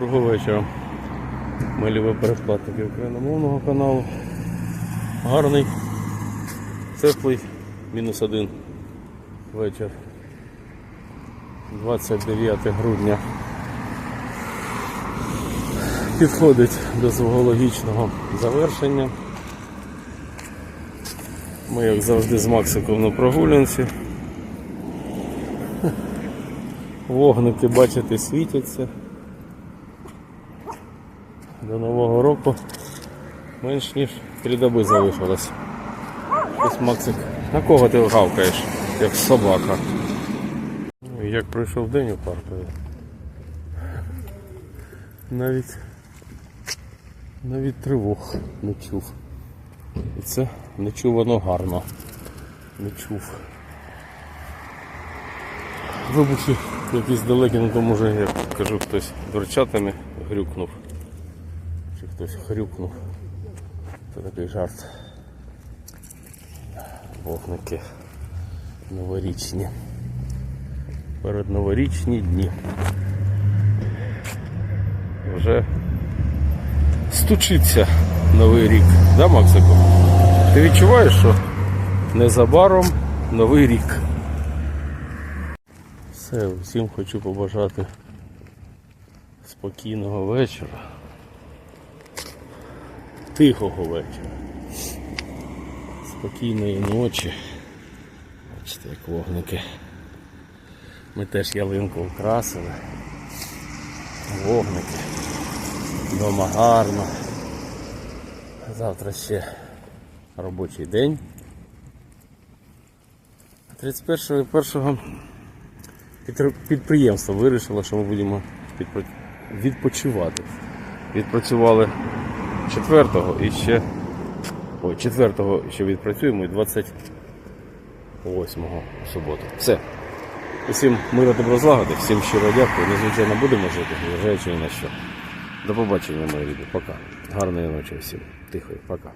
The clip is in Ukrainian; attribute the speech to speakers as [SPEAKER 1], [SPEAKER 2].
[SPEAKER 1] Доброго вечора. Ми любі передплатники україномовного каналу. Гарний, теплий, мінус один вечір. 29 грудня. Підходить до свого логічного завершення. Ми, як завжди, з Максиком на прогулянці. Вогники, бачите, світяться. До Нового року менш ніж три доби залишилось. Ось Максик. На кого ти гавкаєш, як собака? Ну, Як пройшов день у паркові. Навіть навіть тривог не чув. І це не чув воно гарно. Не чув. Вибухи якісь далекі, ну то може, як кажу, хтось дверчатами грюкнув. Чи хтось хрюкнув. Це такий жарт. Вогники новорічні. Передноворічні дні. Вже стучиться новий рік, да, Максику? Ти відчуваєш, що незабаром новий рік. Все, всім хочу побажати спокійного вечора, тихого вечора, спокійної ночі. Бачите, як вогники. Ми теж ялинку украсили. Вогники. Дома гарно. Завтра ще робочий день. 31 1 Підтр- Підприємство вирішило, що ми будемо відпочивати. Відпрацювали 4-го і ще. Ой, 4-го ще відпрацюємо і 28-го в суботу. Все. Усім миру добро злагоди, всім щиро дякую. Незвичайно будемо жити, незважаючи ні на що. До побачення, мої люди. Пока. Гарної ночі всім. Тихої, пока.